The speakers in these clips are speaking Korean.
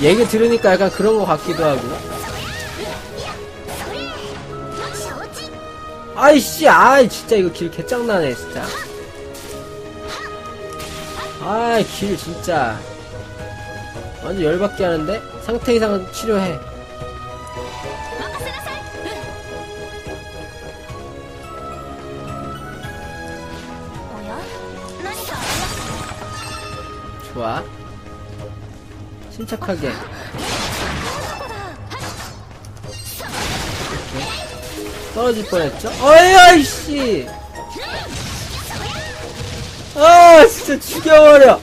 얘기 들으니까 약간 그런 것 같기도 하고. 아이씨 아이 진짜 이거 길 개짱나네 진짜. 아이 길 진짜. 완전 열받게 하는데? 상태 이상 치료해. 좋아. 침착하게. 떨어질 뻔했죠? 어이, 아이씨! 아, 진짜 죽여버려!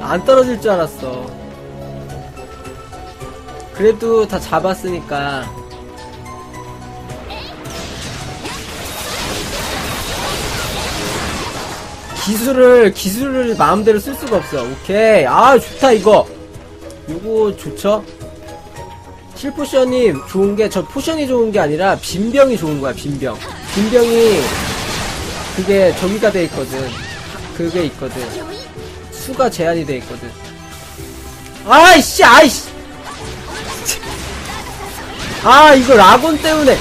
안 떨어질 줄 알았어. 그래도 다 잡았으니까. 기술을, 기술을 마음대로 쓸 수가 없어. 오케이. 아, 좋다, 이거. 이거 좋죠? 실포션이 좋은 게, 저 포션이 좋은 게 아니라, 빈병이 좋은 거야, 빈병. 빈병이, 그게 저기가 돼 있거든. 그게 있거든. 수가 제한이 돼 있거든. 아이씨, 아이씨! 아 이거 라곤 때문에.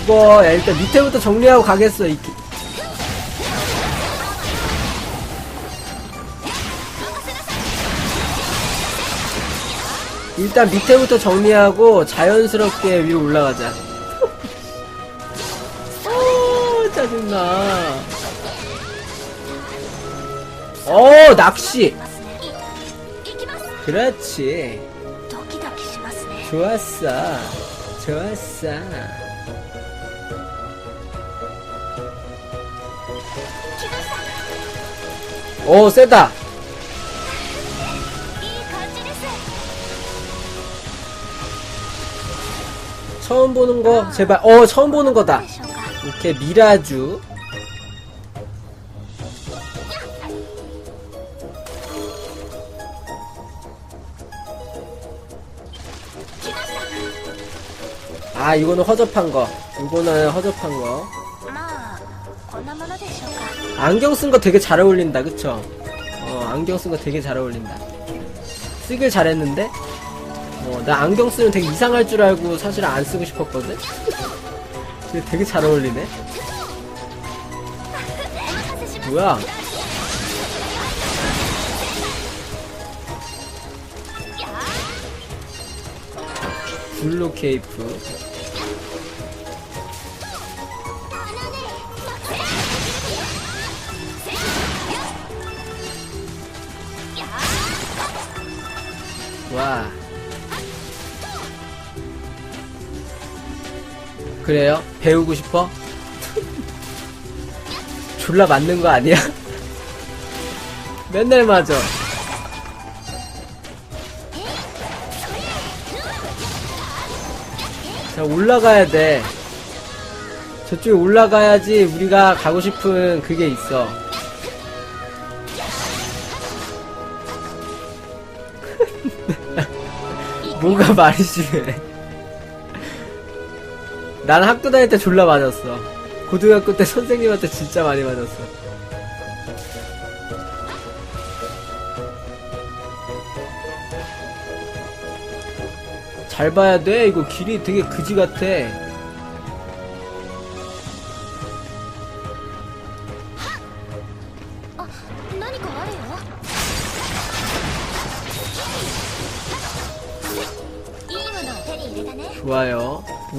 죽어 야 일단 밑에부터 정리하고 가겠어 이렇게 일단 밑에부터 정리하고 자연스럽게 위로 올라가자. 오 짜증나. 어 낚시. 그렇지. 좋았어. 좋았어. 오, 세다. 처음 보는 거, 제발. 어, 처음 보는 거다. 이렇게 미라주. 아, 이거는 허접한 거. 이거는 허접한 거. 안경 쓴 거 되게 잘 어울린다 그쵸? 어 안경 쓴 거 되게 잘 어울린다. 쓰길 잘했는데? 어, 나 안경 쓰면 되게 이상할 줄 알고 사실 안 쓰고 싶었거든? 근데 되게 잘 어울리네. 뭐야? 블루 케이프. 와. 그래요? 배우고 싶어? 졸라 맞는 거 아니야? 맨날 맞아. 자, 올라가야 돼. 저쪽에 올라가야지 우리가 가고 싶은 그게 있어. 뭐가 말이 심해. 난 학교 다닐 때 졸라 맞았어. 고등학교 때 선생님한테 진짜 많이 맞았어. 잘 봐야 돼. 이거 길이 되게 그지 같아.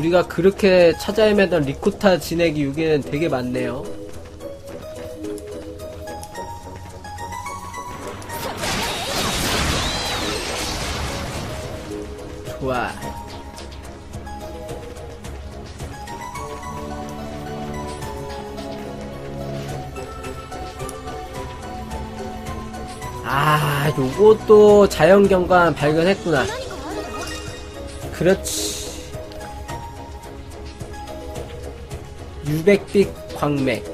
우리가 그렇게 찾아 헤매던 리코타 진액이 여기는 되게 많네요. 좋아. 아, 요것도 자연경관 발견했구나. 그렇지. 유백빛 광맥.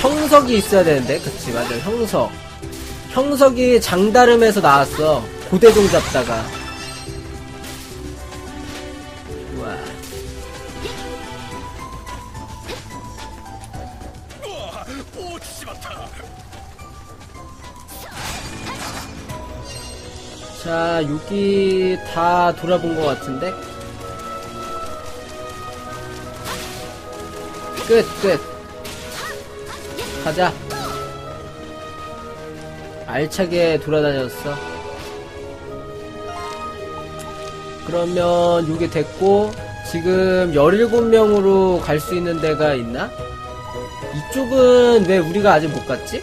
형석이 있어야 되는데 그치 맞아. 형석. 형석이 장다름에서 나왔어. 고대종 잡다가. 여기 다 돌아본 것 같은데 끝 끝. 가자. 알차게 돌아다녔어. 그러면 요게 됐고, 지금 17명으로 갈 수 있는 데가 있나? 이쪽은 왜 우리가 아직 못 갔지?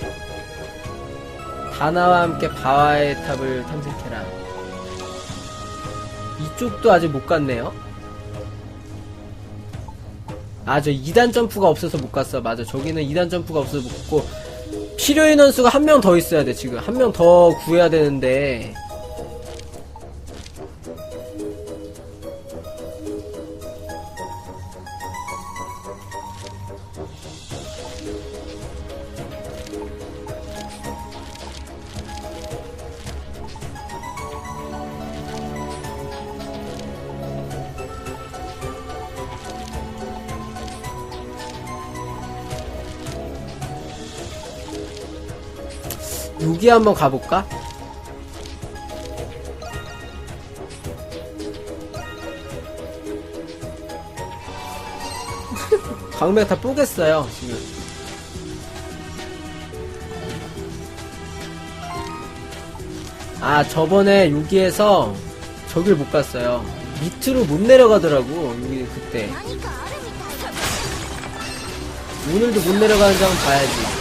다나와 함께 바와의 탑을 탐색해라. 이쪽도 아직 못 갔네요. 아, 저 2단 점프가 없어서 못 갔어. 맞아. 저기는 2단 점프가 없어서 못 갔고. 필요 인원수가 한 명 더 있어야 돼, 지금. 한 명 더 구해야 되는데. 여기 한번 가볼까? 광맥 다 뽀겠어요 지금. 아 저번에 여기에서 저길 못 갔어요. 밑으로 못 내려가더라고 여기 그때. 오늘도 못 내려가는 장 봐야지.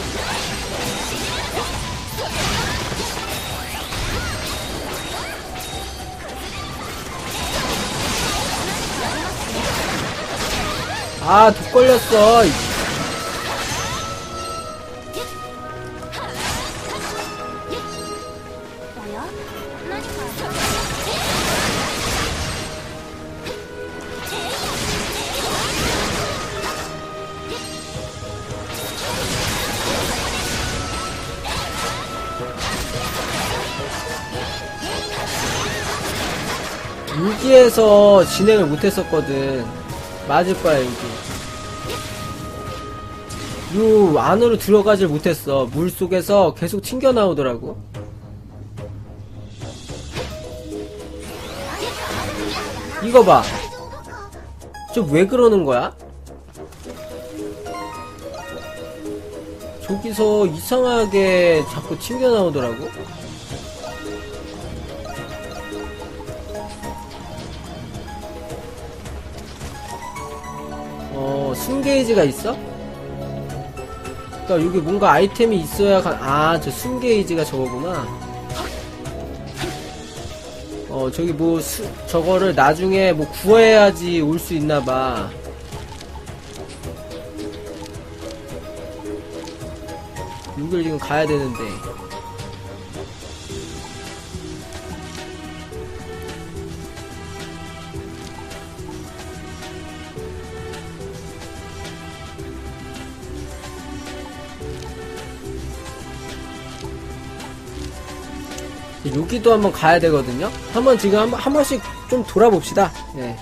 아, 독 걸렸어. 물기에서 진행을 못했었거든. 맞을 거야, 여기. 요 안으로 들어가질 못했어. 물 속에서 계속 튕겨 나오더라고. 이거 봐. 저 왜 그러는 거야? 저기서 이상하게 자꾸 튕겨 나오더라고. 어, 숨게이지가 있어? 그니까 여기 뭔가 아이템이 있어야 가, 아, 저 숨게이지가 저거구나. 어, 저기 뭐, 수, 저거를 나중에 뭐 구해야지 올 수 있나봐. 여길 지금 가야 되는데. 여기도 한번 가야 되거든요. 한번 지금 한, 한 번씩 좀 돌아봅시다. 예.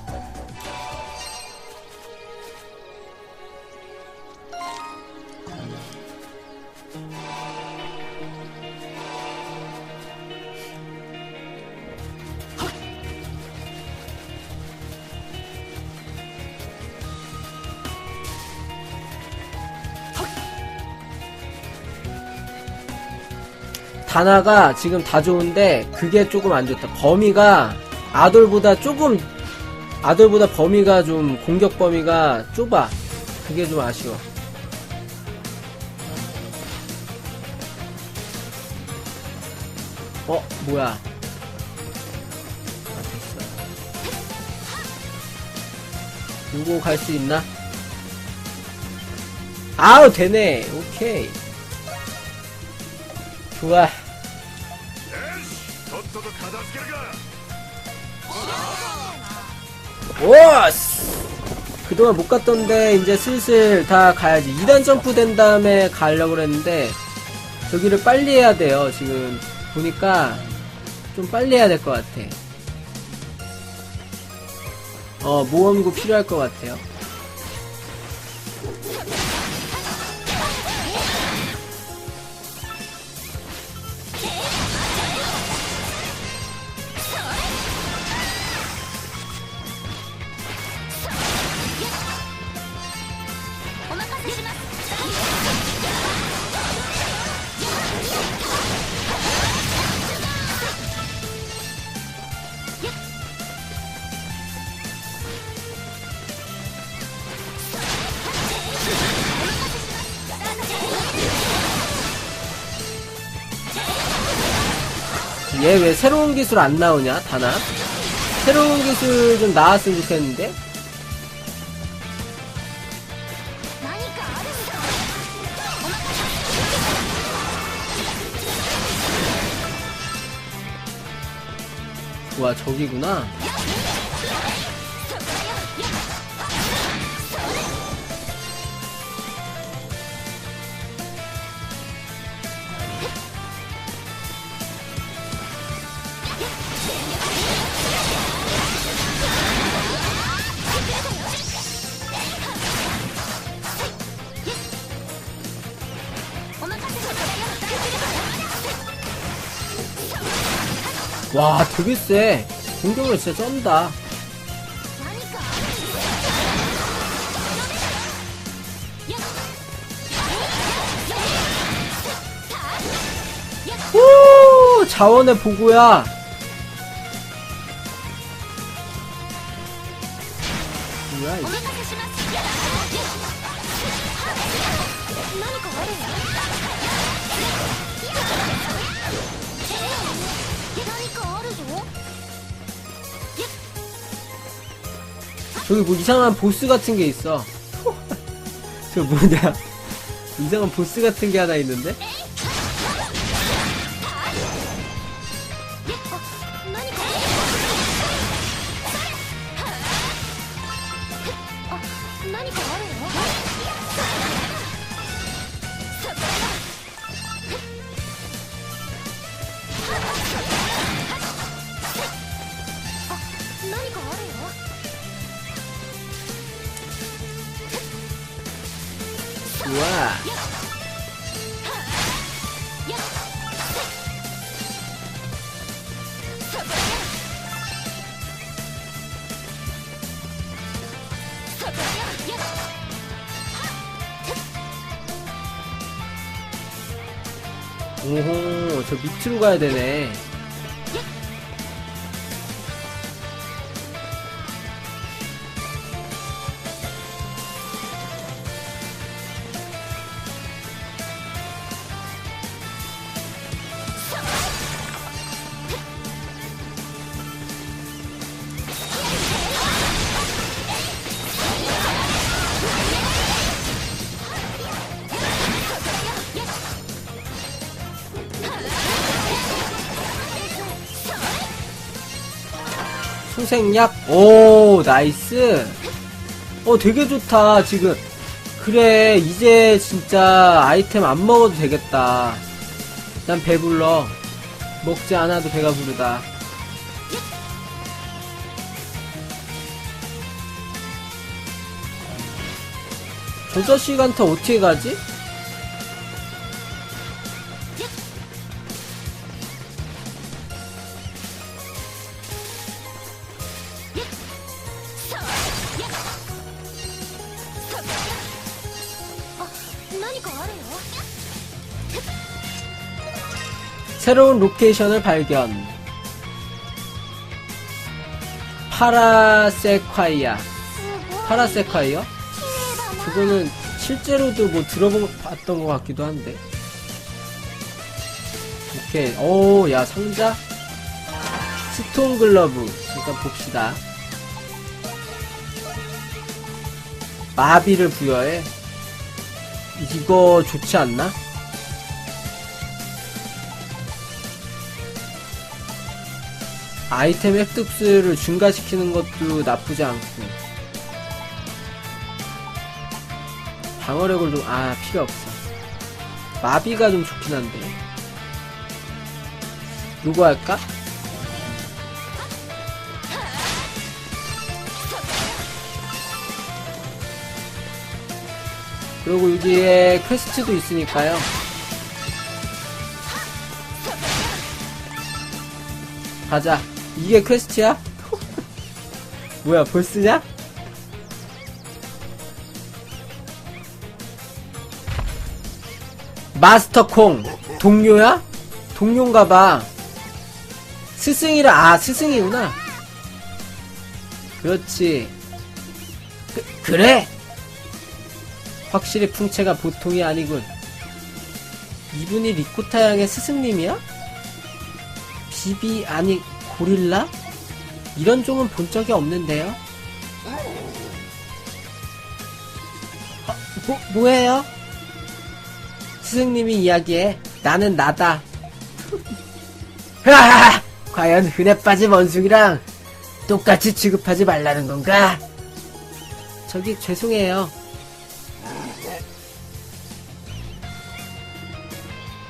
다나가 지금 다 좋은데 그게 조금 안 좋다. 범위가 아돌보다 조금 아돌보다 범위가 좀 공격 범위가 좁아. 그게 좀 아쉬워. 어 뭐야? 아. 요거 갈 수 있나? 아우 되네. 오케이. 좋아. 오스! 그동안 못 갔던데 이제 슬슬 다 가야지 2단 점프 된 다음에 가려고 그랬는데 저기를 빨리 해야 돼요 지금 보니까 좀 빨리 해야 될 것 같아 어 모험구 필요할 것 같아요 얘 왜 새로운 기술 안 나오냐 다나? 새로운 기술 좀 나왔으면 좋겠는데? 와 저기구나. 와 되게 세 공격력 진짜 쩐다. 자원의 보고야 저기 뭐 이상한 보스 같은 게 있어. 저 뭐냐? 이상한 보스 같은 게 하나 있는데 밑으로 가야 되네 소생약? 오 나이스. 어 되게 좋다 지금. 그래 이제 진짜 아이템 안 먹어도 되겠다. 난 배불러. 먹지 않아도 배가 부르다. 저 자식한테 어떻게 가지? 새로운 로케이션을 발견. 파라세콰이아. 파라세콰이어? 그거는 실제로도 뭐 들어봤던 것 같기도 한데. 오케이. 오야 상자. 스톤글러브. 잠깐 봅시다. 마비를 부여해? 이거 좋지 않나? 아이템 획득수를 증가시키는 것도 나쁘지 않고 방어력을 좀, 아, 필요 없어. 마비가 좀 좋긴 한데. 누구 할까? 그리고 여기에 퀘스트도 있으니까요. 가자. 이게 퀘스트야? 뭐야, 벌쓰냐? 마스터 콩. 동료야? 동료인가봐. 스승이라, 아, 스승이구나. 그렇지. 그, 그래! 확실히 풍채가 보통이 아니군. 이분이 리코타 양의 스승님이야? 비비, 아니, 고릴라? 이런 종은 본 적이 없는데요? 어, 뭐, 뭐예요? 스승님이 이야기해. 나는 나다. 하하하! 과연 흔해 빠진 원숭이랑 똑같이 취급하지 말라는 건가? 저기, 죄송해요.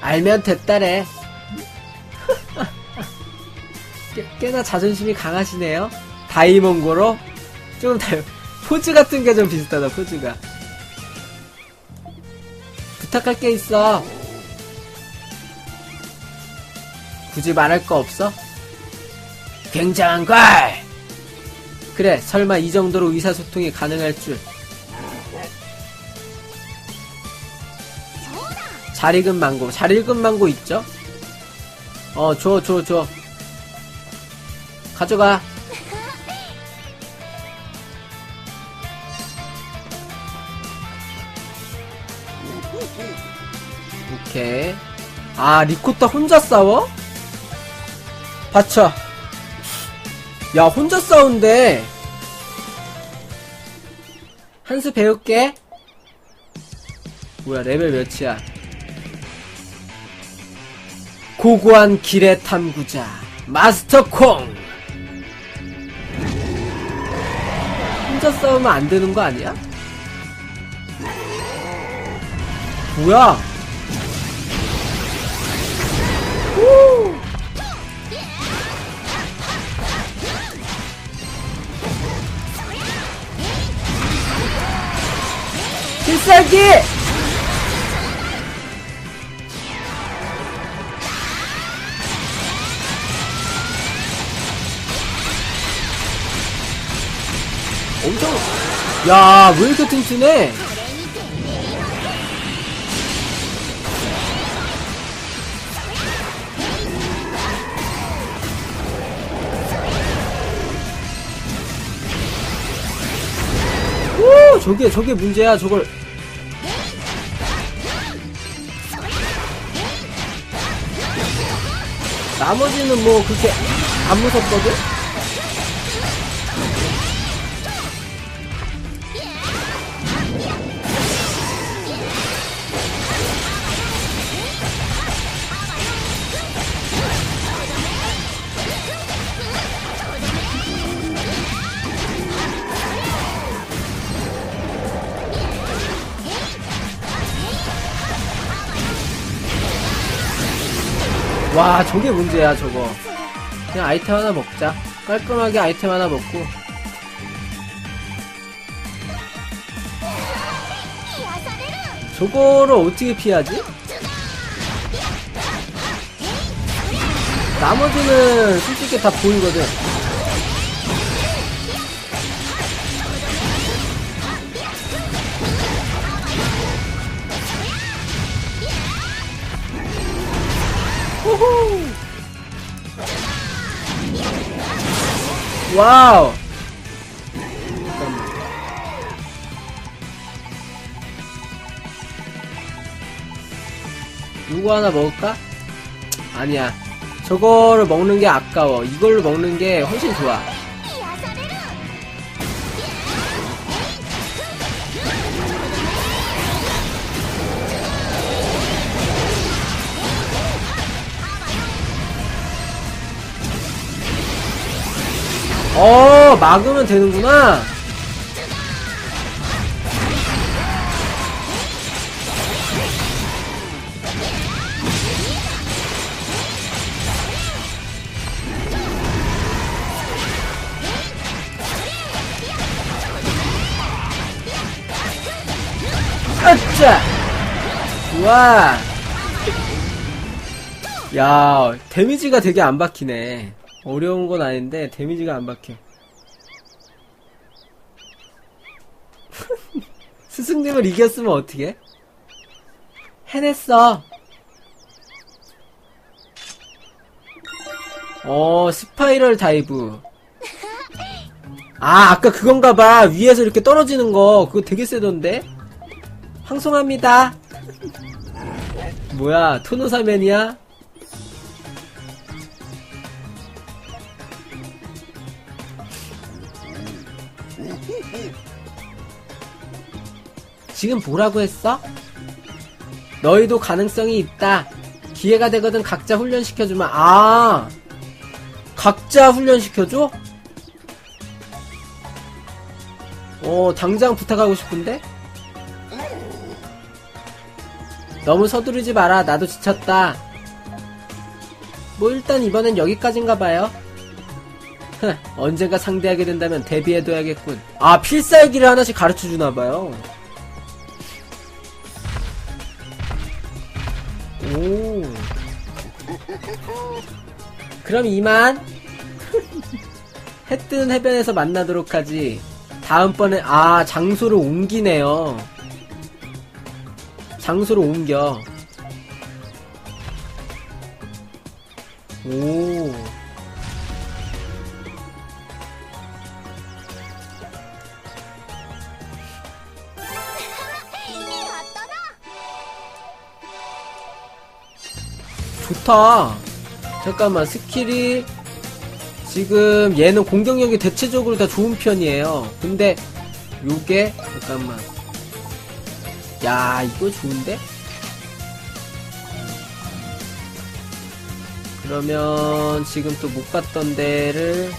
알면 됐다래. 꽤, 꽤나 자존심이 강하시네요. 다이몬고로? 좀 다, 포즈 같은 게 좀 비슷하다, 포즈가. 부탁할 게 있어. 굳이 말할 거 없어? 굉장한 걸! 그래, 설마 이 정도로 의사소통이 가능할 줄. 잘 익은 망고. 잘 익은 망고 있죠? 어, 줘, 줘, 줘. 가져가. 오케이. 아, 리코타 혼자 싸워? 받쳐. 야, 혼자 싸운대. 한수 배울게. 뭐야, 레벨 몇이야? 고고한 길의 탐구자 마스터 콩 혼자 싸우면 안 되는 거 아니야? 뭐야? 우! 필살기! 야 왜 이렇게 튼튼해 오 저게 저게 문제야 저걸 나머지는 뭐 그렇게 안 무섭거든? 와 저게 문제야 저거. 그냥 아이템 하나 먹자. 깔끔하게 아이템 하나 먹고. 저거를 어떻게 피하지? 나머지는 솔직히 다 보이거든 와우. 이거 하나 먹을까? 아니야. 저거를 먹는 게 아까워. 이걸로 먹는 게 훨씬 좋아 어 막으면 되는구나. 으쌰! 우와 야 데미지가 되게 안 박히네. 어려운 건 아닌데, 데미지가 안 박혀. 스승님을 이겼으면 어떻게? 해냈어. 어, 스파이럴 다이브. 아, 아까 그건가봐. 위에서 이렇게 떨어지는 거. 그거 되게 세던데? 황송합니다. 뭐야, 토노사맨이야? 지금 뭐라고 했어? 너희도 가능성이 있다. 기회가 되거든 각자 훈련시켜주면, 아! 각자 훈련시켜줘? 어, 당장 부탁하고 싶은데? 너무 서두르지 마라. 나도 지쳤다. 뭐 일단 이번엔 여기까지인가 봐요. 흥, 언젠가 상대하게 된다면 대비해둬야겠군. 아, 필살기를 하나씩 가르쳐주나 봐요. 오. 그럼 이만. 해 뜨는 해변에서 만나도록 하지. 다음번에, 아, 장소를 옮기네요. 장소를 옮겨. 오. 좋다. 잠깐만, 스킬이, 지금 얘는 공격력이 대체적으로 다 좋은 편이에요. 근데, 요게, 잠깐만. 야, 이거 좋은데? 그러면 지금 또 못 갔던 데를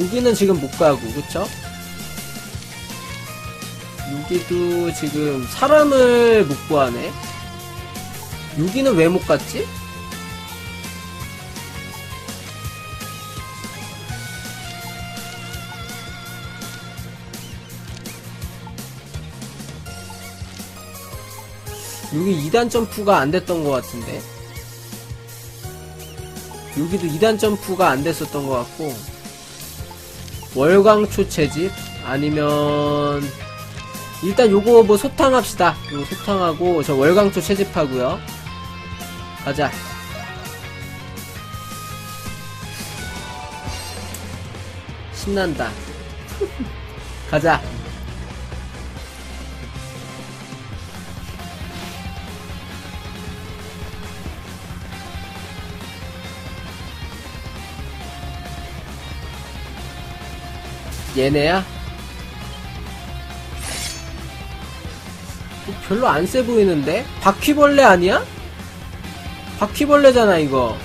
여기는 지금 못 가고 그쵸? 여기도 지금 사람을 못 구하네 여기는 왜 못 갔지? 여기 2단 점프가 안 됐던 것 같은데. 여기도 2단 점프가 안 됐었던 것 같고. 월광초 채집 아니면 일단 요거 뭐 소탕 합시다. 요거 소탕하고 저 월광초 채집하고요. 가자. 신난다. 가자 얘네야? 어, 별로 안 세 보이는데? 바퀴벌레 아니야? 바퀴벌레잖아 이거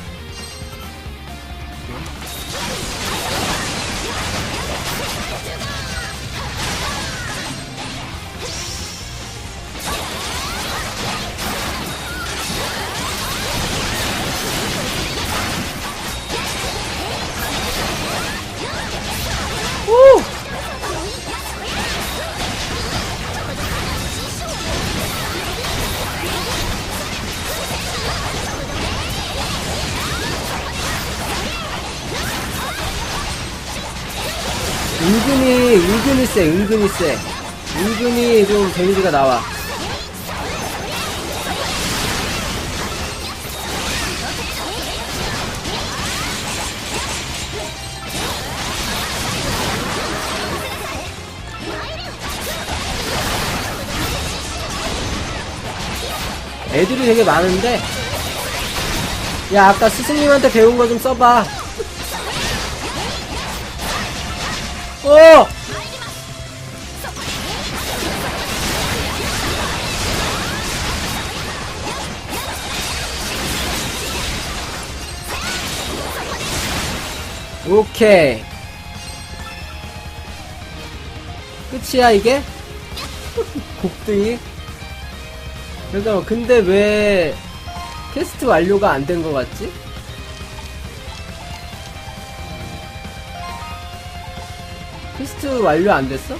세 은근히 세 은근히 좀 데미지가 나와. 애들이 되게 많은데? 야 아까 스승님한테 배운 거 좀 써봐. 어! 오케이. 끝이야, 이게? 곡등이? 잠깐만, 근데 왜 퀘스트 완료가 안 된 것 같지? 퀘스트 완료 안 됐어?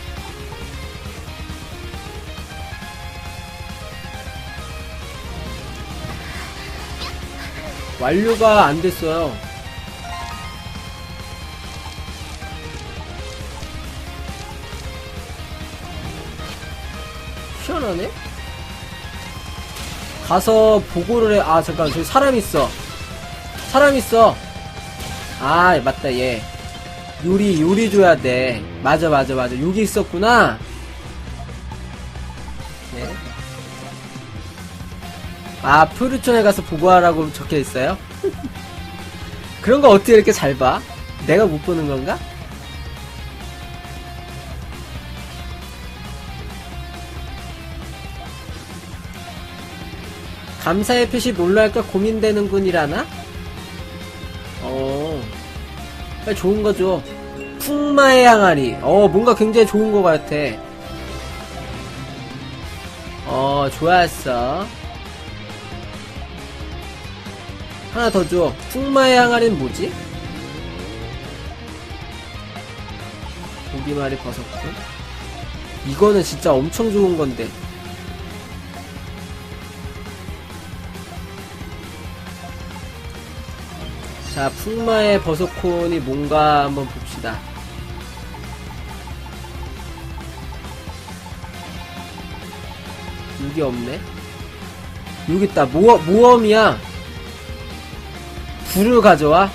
완료가 안 됐어요. 하네? 가서 보고를 해. 아, 잠깐, 저기 사람 있어. 사람 있어. 아, 맞다, 얘. 요리, 요리 줘야 돼. 맞아, 맞아, 맞아. 여기 있었구나. 네. 아, 푸르촌에 가서 보고하라고 적혀 있어요? 그런 거 어떻게 이렇게 잘 봐? 내가 못 보는 건가? 감사의 표시 뭘로 할까 고민되는군이라나? 어. 빨리 좋은 거죠. 풍마의 항아리. 어, 뭔가 굉장히 좋은 거 같아. 어, 좋았어. 하나 더 줘. 풍마의 항아리는 뭐지? 고기말이 버섯군. 이거는 진짜 엄청 좋은 건데. 자, 풍마의 버섯콘이 뭔가 한번 봅시다. 여기 없네? 여기 있다. 모어, 모험이야. 불을 가져와?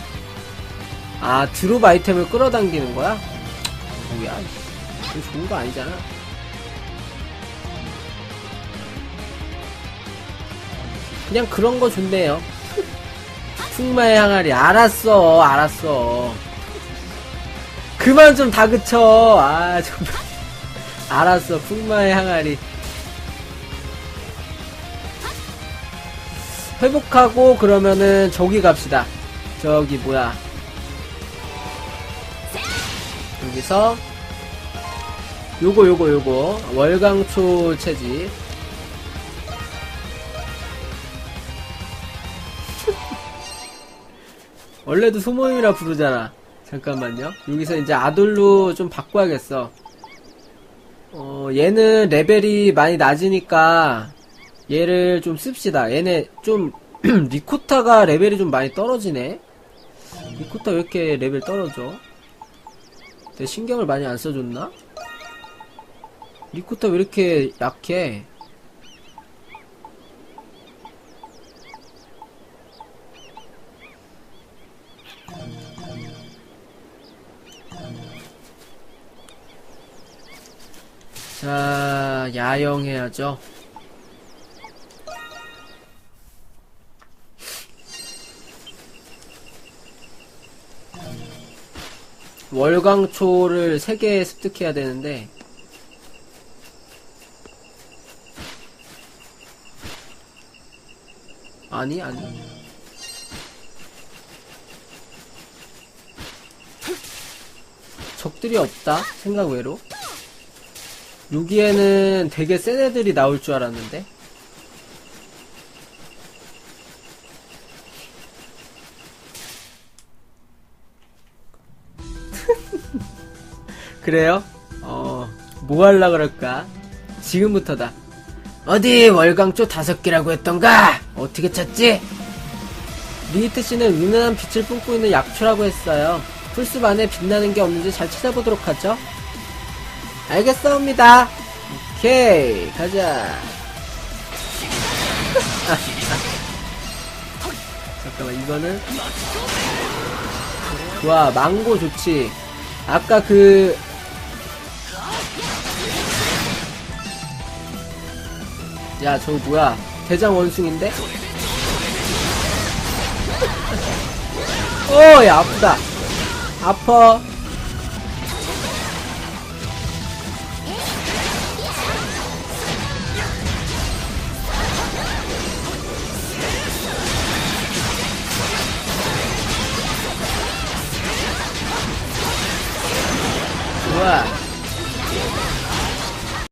아, 드롭 아이템을 끌어당기는 거야? 뭐야. 이거 좋은 거 아니잖아. 그냥 그런 거 좋네요. 풍마의 항아리. 알았어, 알았어. 그만 좀 다그쳐. 아, 정말. 알았어, 풍마의 항아리. 회복하고 그러면은 저기 갑시다. 저기 뭐야. 여기서 요거 요거 요거 월강초 체지 원래도 소모임이라 부르잖아. 잠깐만요. 여기서 이제 아돌로 좀 바꿔야겠어. 어, 얘는 레벨이 많이 낮으니까 얘를 좀 씁시다. 얘네 좀 리코타가 레벨이 좀 많이 떨어지네. 리코타 왜 이렇게 레벨 떨어져? 내 신경을 많이 안 써줬나? 리코타 왜 이렇게 약해? 자, 야영 해야죠. 월광초를 3개 습득해야 되는데, 아니, 아니. 적들이 없다, 생각 외로. 여기에는 되게 센 애들이 나올 줄 알았는데. 그래요? 어, 뭐 할라 그럴까? 지금부터다. 어디 월광초 다섯 개라고 했던가? 어떻게 찾지? 리히트 씨는 은은한 빛을 뿜고 있는 약초라고 했어요. 풀숲 안에 빛나는 게 없는지 잘 찾아보도록 하죠. 알겠사옵니다. 오케이, 가자. 잠깐만, 이거는. 좋아, 망고 좋지. 아까 그, 야, 저거 뭐야. 대장 원숭인데? 오, 야, 아프다. 아파.